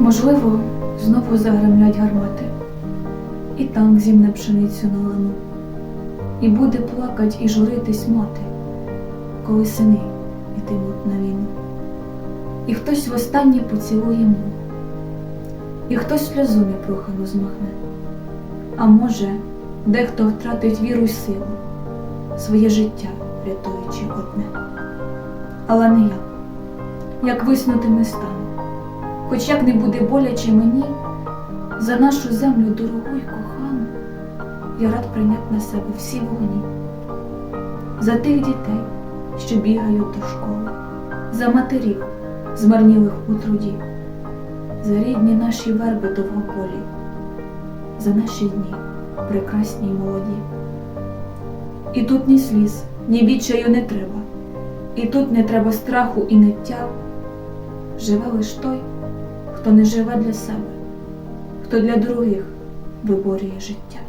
Можливо, знову загремлять гармати, і танк зімне пшеницю на лану, і буде плакать і журитись мати, коли сини йтимуть на війну. І хтось востаннє поцілує мову, і хтось сльозу непрохану змахне. А може, дехто втратить віру й силу, своє життя рятуючи одне. Але не я, як виснути не стану, хоч як не буде боляче мені, за нашу землю дорогу й кохану, я рад прийняти на себе всі вогні, за тих дітей, що бігають до школи, за матерів, змарнілих у труді, за рідні наші верби довгополі, за наші дні прекрасні й молоді. І тут ні сліз, ні відчаю не треба, і тут не треба страху і ниття. Живе лиш той, хто не живе для себе, хто для других виборює життя.